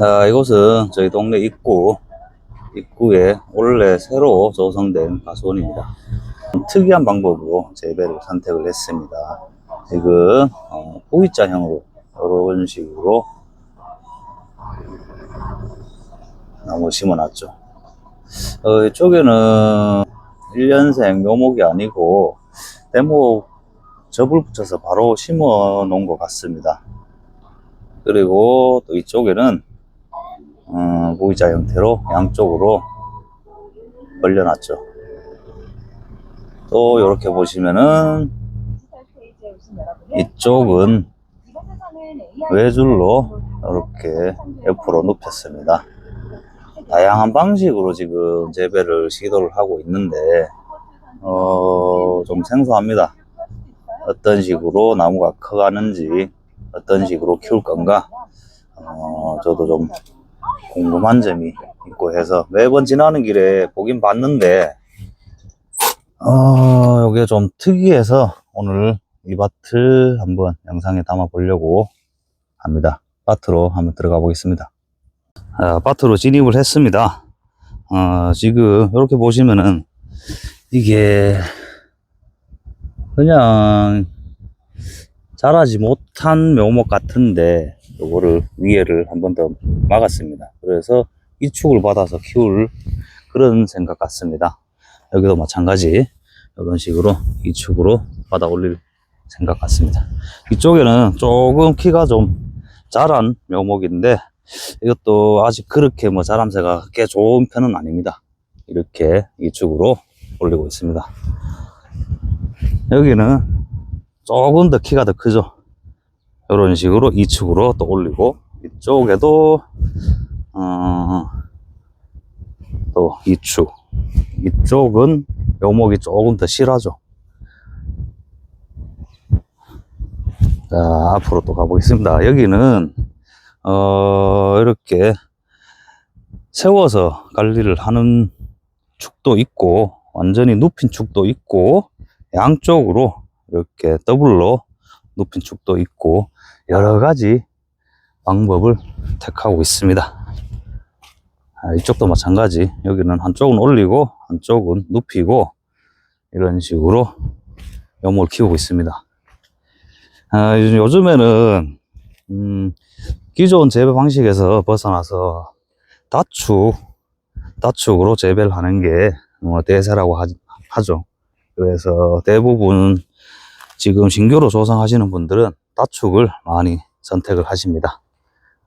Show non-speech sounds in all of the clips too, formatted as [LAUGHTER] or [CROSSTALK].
아, 이곳은 저희 동네 입구, 입구에 원래 새로 조성된 가수원입니다. 특이한 방법으로 재배를 선택을 했습니다. 지금, 어, V자형으로, 이런 식으로 나무 심어놨죠. 어, 이쪽에는 1년생 묘목이 아니고, 대목 접을 붙여서 바로 심어 놓은 것 같습니다. 그리고 또 이쪽에는 어, 모이자 형태로 양쪽으로 벌려놨죠. 또 이렇게 보시면은 이쪽은 외줄로 이렇게 옆으로 눕혔습니다. 다양한 방식으로 지금 재배를 시도를 하고 있는데 어, 좀 생소합니다. 어떤 식으로 나무가 커가는지 어떤 식으로 키울 건가 어, 저도 좀 궁금한 점이 있고 해서 매번 지나는 길에 보긴 봤는데 어, 이게 좀 특이해서 오늘 이 밭을 한번 영상에 담아 보려고 합니다. 밭으로 한번 들어가 보겠습니다. 아, 밭으로 진입을 했습니다. 어, 지금 이렇게 보시면은 이게 그냥 자라지 못한 묘목 같은데 요거를 위에를 한 번 더 막았습니다. 그래서 이축을 받아서 키울 그런 생각 같습니다. 여기도 마찬가지 이런 식으로 이축으로 받아 올릴 생각 같습니다. 이쪽에는 조금 키가 좀 자란 묘목인데 이것도 아직 그렇게 뭐 자람새가 꽤 좋은 편은 아닙니다. 이렇게 이축으로 올리고 있습니다. 여기는 조금 더 키가 더 크죠. 이런 식으로 이축으로 또 올리고 이쪽에도 어, 또 이축 이쪽은 묘목이 조금 더 실하죠. 자 앞으로 또 가보겠습니다. 여기는 어, 이렇게 세워서 관리를 하는 축도 있고 완전히 눕힌 축도 있고 양쪽으로 이렇게 더블로 눕힌 축도 있고 여러 가지 방법을 택하고 있습니다. 아, 이쪽도 마찬가지. 여기는 한쪽은 올리고 한쪽은 눕히고 이런 식으로 묘목을 키우고 있습니다. 아, 요즘- 요즘에는 음, 기존 재배 방식에서 벗어나서 다축, 다축으로 재배를 하는 게뭐 대세라고 하, 하죠. 그래서 대부분 지금 신규로 조성하시는 분들은 다축을 많이 선택을 하십니다.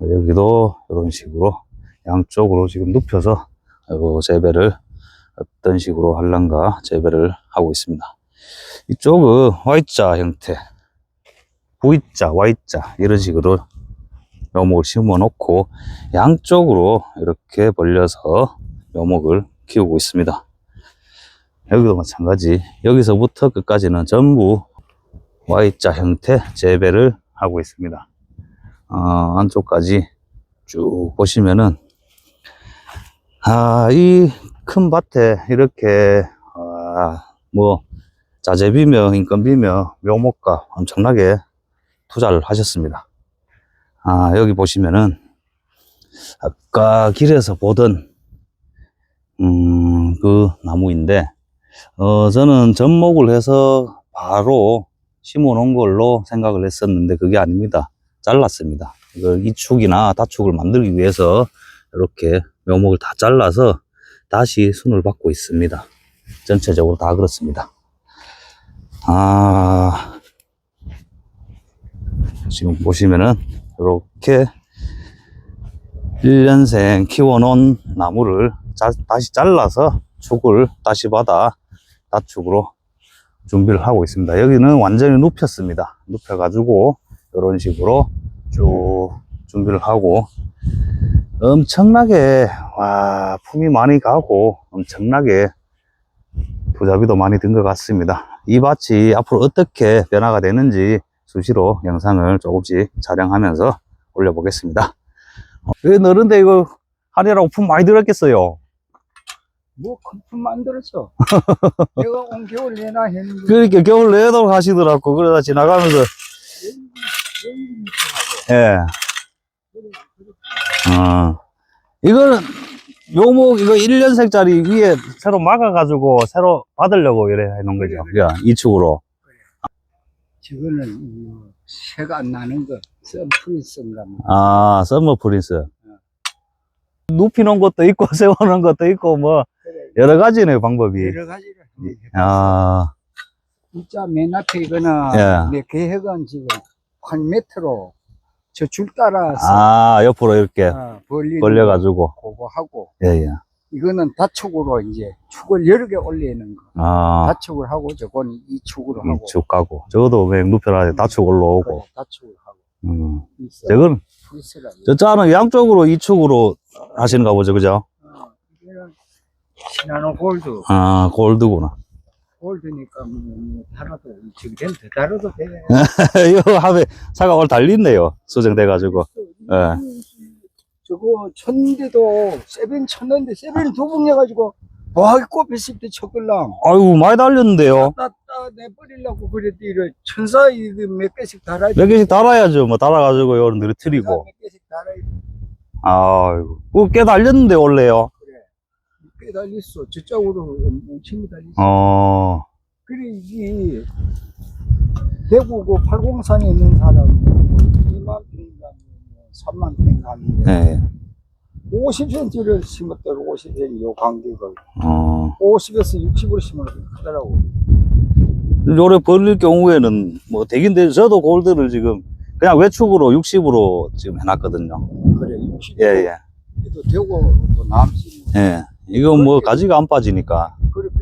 여기도 이런 식으로 양쪽으로 지금 눕혀서 요 재배를 어떤 식으로 할란가 재배를 하고 있습니다. 이쪽은 Y자 형태, V자, Y자 이런 식으로 묘목을 심어 놓고 양쪽으로 이렇게 벌려서 묘목을 키우고 있습니다. 여기도 마찬가지. 여기서부터 끝까지는 전부 Y자 형태 재배를 하고 있습니다. 어, 안쪽까지 쭉 보시면은, 아, 이 큰 밭에 이렇게, 아, 뭐, 자재비며 인건비며 묘목과 엄청나게 투자를 하셨습니다. 아, 여기 보시면은, 아까 길에서 보던, 음, 그 나무인데, 어, 저는 접목을 해서 바로 심어 놓은 걸로 생각을 했었는데 그게 아닙니다. 잘랐습니다. 이걸 이축이나 다축을 만들기 위해서 이렇게 묘목을 다 잘라서 다시 순을 받고 있습니다. 전체적으로 다 그렇습니다. 아, 지금 보시면은 이렇게 1년생 키워놓은 나무를 자- 다시 잘라서 축을 다시 받아 다축으로 준비를 하고 있습니다. 여기는 완전히 눕혔습니다. 눕혀가지고 이런 식으로 쭉 준비를 하고 엄청나게 와 품이 많이 가고 엄청나게 부자비도 많이 든 것 같습니다. 이 밭이 앞으로 어떻게 변화가 되는지 수시로 영상을 조금씩 촬영하면서 올려보겠습니다. 어, 왜 너른데 이거 하느라고 품 많이 들었겠어요? 뭐 큰품 만들었어. [LAUGHS] 내가 온 겨울 내나 했는데 그러니까 겨울 내도록 하시더라고. 그러다 지나가면서, 예. 어. 이거는 묘목 이거 1년생짜리 위에 새로 막아가지고 새로 받으려고 이래 해놓은 거죠. 야, 이 축으로. 저거는 이 새가 안 나는 거 썬프리스인가 뭐. 아, 썸머 프린스. 눕히놓은 것도 있고, [LAUGHS] 세워놓은 것도 있고, 뭐. 여러 가지네요, 방법이. 여러 가지를 한번. 아, 진짜 맨 앞에 이거는 예. 내 계획은 지금 한 메트로 저 줄 따라서 아, 옆으로 이렇게 어, 벌리는 벌려가지고. 그거 하고 예, 예. 이거는 다축으로 이제 축을 여러 개 올리는 거 아, 다축을 하고 저건 이 축으로 음, 하고 쭉 가고. 저것도 그냥 눕혀놔야 다축 올라오고. 그래, 다축을 하고 음. 저건, 프리스라 저 짜는 양쪽으로 이축으로 하시는가 보죠, 그죠? 시나노 골드 아, 골드구나. 골드니까 뭐, 뭐 달아도 지금 더 달아도 돼 [LAUGHS] 이거 하면 차가 오늘 달린네요. 수정돼 가지고. 예. 저거 쳤는데도 세븐 쳤는데 세븐 두번 내가지고 와 꼽혔을 때 쳤걸랑 아이고, 많이 달렸는데요. 따따 내버리려고 그랬더니 이래 천사 이거 몇 개씩 달아야 몇 개씩 달아야죠. 뭐, 달아가지고, 요런 느리트리고. 몇 개씩 달아야 아이고. 그거 꽤 달렸는데, 원래요. 꽤 달렸어 저쪽으로 엄청 달렸어 어, 그래 이게 대구 그 팔공산에 있는 사람은 2만 평당 3만 평당인데 예. 50cm를 심었더라 50cm 요 간격을 어. 50에서 60으로 심으면 크더라고 요래 벌릴 경우에는 뭐 되긴 돼. 저도 골드를 지금 그냥 외축으로 60으로 지금 해놨거든요. 그래 60. 예, 예. 또 되고 또 남심 예. 이건 뭐 가지가 안 빠지니까. 그렇게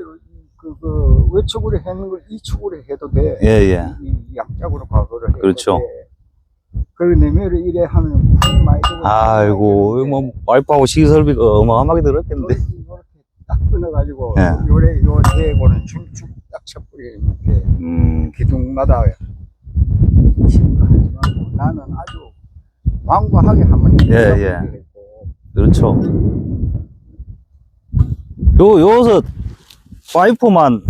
그, 그 외축으로 하는 걸 이축으로 해도 돼. 예, 예. 이 양짝으로 과거를 해도 그렇죠. 돼. 그리고 내면을 이래 하면 돈이 많이 들고 아이고, 이거 뭐, 와이프하고 시설비가 어마어마하게 들었겠는데. 이렇게 딱 끊어가지고 예. 요래 요 대고는 쭉쭉 딱 쳐뿌리는 게 음, 기둥마다 심하지만 나는 아주 완고하게 한번 예, 예. 그렇죠. 요, 요서 파이프만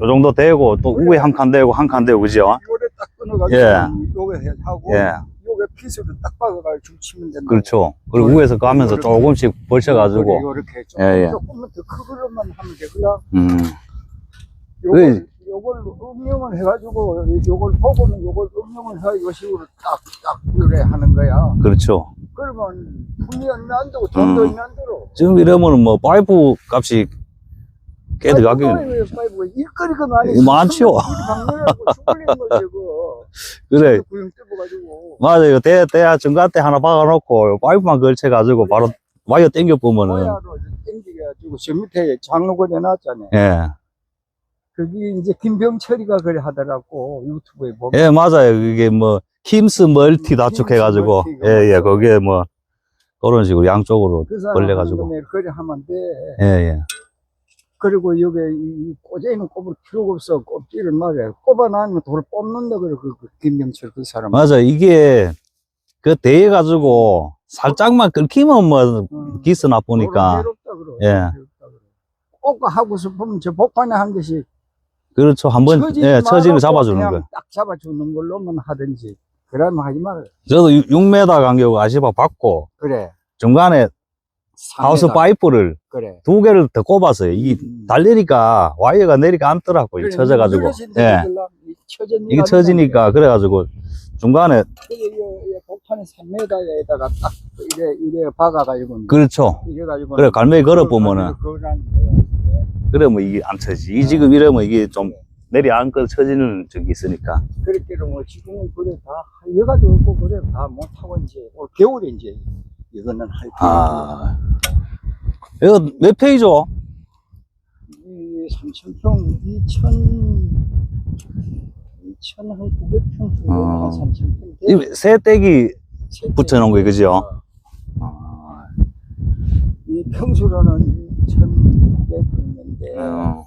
요 정도 되고, 또 위에 한 칸 되고, 한 칸 되고, 그죠? 요래 딱 끊어가지고 예. 요게 해- 하고 예. 요게 피스로 딱 박아가지고 줄 치면 된다. 그렇죠. 그리고 위에서 가면서 조금씩 벌쳐가지고, 요렇게 좀 예, 예. 조금만 더 크기로만 하면 되구나. 음, 요걸 요걸 응용을 해가지고 요걸 보고는 요걸 응용을 해 요식으로 딱딱 그래 하는 거야. 그렇죠. 그러면 얼마 안 들고 돈도 음. 얼마 안 들어. 지금 이러면은 뭐, 파이프 값이 꽤 들어가긴, 일거리가 많이 이거 많지요. 방문하고 죽을린 거지 [LAUGHS] 그거. 그래. 구형 뜯어가지고. 맞아요. 대, 대야 전가대 하나 박아놓고, 파이프만 걸쳐가지고, 바로 와이어 땡겨보면은, 모야로 땡기가지고 저 밑에 장로걸 해놨잖아요. 예. 거기 이제 김병철이가 그래 하더라고 유튜브에 보면. 예, 맞아요. 그게 뭐, 킴스 멀티 다축해가지고, 킴스 예, 예, 거기에 뭐, 그런 식으로 양쪽으로 그 벌려가지고. 그래 하면 돼. 예, 예. 그리고 여기 이 꼬재는 꼽을 필요가 없어. 꼽지를 말해. 꼽아놔면 돌을 뽑는다 그래. 그, 그 김병철 그 사람. 맞아. 이게, 그 대해 가지고, 살짝만 긁히면 뭐, 음. 기스 나쁘니까. 그래. 예. 꼭 하고 싶으면 저 복판에 한 개씩 그렇죠. 한번, 예, 처지를 잡아주는 그냥 거예요. 딱 잡아주는 걸로만 하든지. 그러면 하지 말아. 저도 6m 간격 아시바 받고, 그래. 중간에 하우스. 파이프를 그래. 두 개를 더 꼽았어요. 이게 음. 달리니까 와이어가 내리가 앉더라고요. 그래, 쳐져가지고. 눌러진다, 예. 눌러. 이 이게 쳐지니까, 그래가지고, 중간에, 그래, 이, 이 복판에 3m에다가 딱 이래, 이래 박아가지고. 그렇죠. 이래 가지고. 그래, 갈매기 걸어보면은, 거야. 그러면 이게 안 쳐지. 이 지금 이러면 이게 좀 내리 앉고 쳐지는 적이 있으니까. 그렇게 뭐 지금은 그래 다 여가도 없고 그래 다 못하고 이제 올 겨울에 이제 이거는 할 아. 이거 몇 페이죠? 이 3,000평 2,000 2,000한 900평 어. 한 3,000평 이 새떼기 붙여놓은 거, 그죠? 아, 이 평수로는 2,900평인데 어.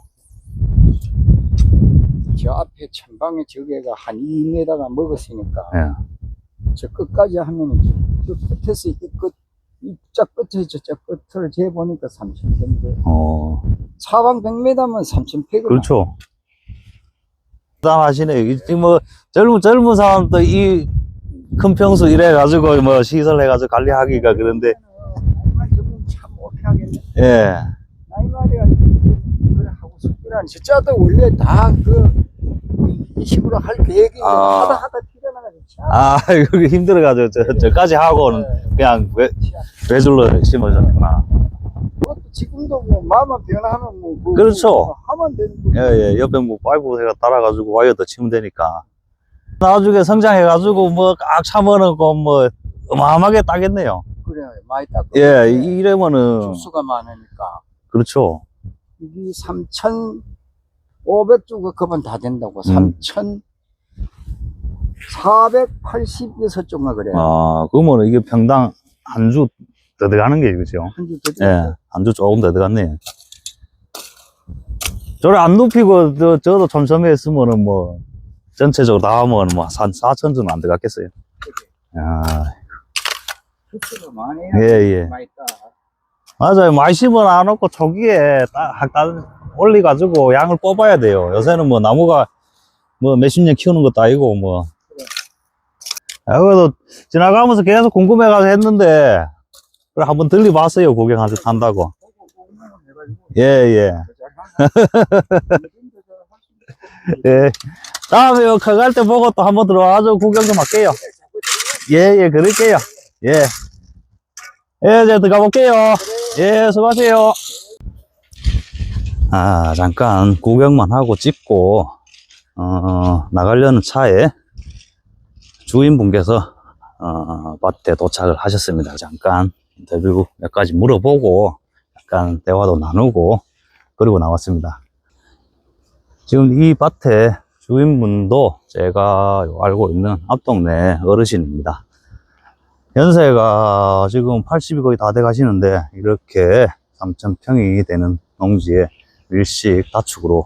저 앞에 천방에 저게가 한 2m가 먹었으니까 예. 저 끝까지 하면은 저 끝에서 이끝 이짝 끝에서 저짝 끝을 재보니까 3,000평인데 어, 사방 100m면 3,000평 그렇죠. 대단하시네. 이 지금 뭐, 젊은, 젊은 사람도 이 큰 평수 이래 가지고 뭐 시설 해 가지고 관리하기가 그런데 참 못하겠네. 예. 나이만이가 그래 싶지는 진짜도 원래 다그 식으로 할 계획이 아. 하다 하다 튀어나가지 참. 아 [LAUGHS] 이거 힘들어가지고 저, 저까지 하고는 그냥 외, 외줄로 심어졌구나. 그것도 지금도 뭐 마음만 변하면 뭐, 뭐 그렇죠. 뭐 하면 되는 거. 예, 예. 옆에 뭐 파이브 해가 따라가지고 와이어도 치면 되니까. 나중에 성장해가지고 뭐꽉 차면은 그뭐 어마어마하게 따겠네요. 그래 많이 딱. 예, 이- 이러면은 주수가 많으니까 그렇죠. 이게 3,500주가 그만 다 된다고. 음. 3,486주가 그래. 아, 그러면 이게 평당 한 주 더 들어가는 게 그죠? 한주 더 예, 한 주 조금 더 들어갔네. 저를 안 높이고, 저, 저도 촘촘히 했으면은 뭐, 전체적으로 다 하면 뭐, 한 4천 주는 안 들어갔겠어요. 아, 주수가 많이 예, 예. 많이 따. 맞아요. 많이 심어 놔놓고 초기에 딱, 딱 올리가지고 양을 뽑아야 돼요. 요새는 뭐 나무가 뭐 몇십 년 키우는 것도 아니고 뭐. 아, 그래도 지나가면서 계속 궁금해가지고 했는데, 그래 한번 들리봤어요. 구경한다고. 예, 예. [LAUGHS] 예. 다음에 요 커갈 때 보고 또 한번 들어와가지고 구경 좀 할게요. 예, 예, 그럴게요. 예. 예, 이제 들어가 볼게요. 예, 수고하세요. 아, 잠깐 구경만 하고 찍고, 어, 나가려는 차에 주인분께서, 어, 밭에 도착을 하셨습니다. 잠깐 인터뷰 몇 가지 물어보고, 약간 대화도 나누고, 그리고 나왔습니다. 지금 이 밭에 주인분도 제가 알고 있는 앞동네 어르신입니다. 연세가 지금 80이 거의 다 돼 가시는데, 이렇게 3,000평이 되는 농지에 일식 다축으로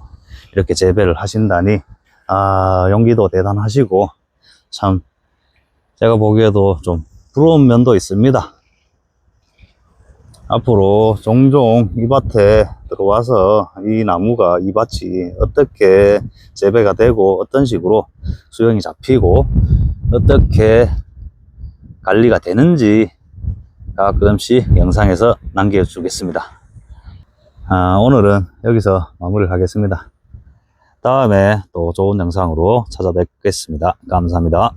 이렇게 재배를 하신다니, 아, 용기도 대단하시고, 참, 제가 보기에도 좀 부러운 면도 있습니다. 앞으로 종종 이 밭에 들어와서 이 나무가 이 밭이 어떻게 재배가 되고 어떤 식으로 수영이 잡히고 어떻게 관리가 되는지 가끔씩 영상에서 남겨주겠습니다. 아, 오늘은 여기서 마무리를 하겠습니다. 다음에 또 좋은 영상으로 찾아뵙겠습니다. 감사합니다.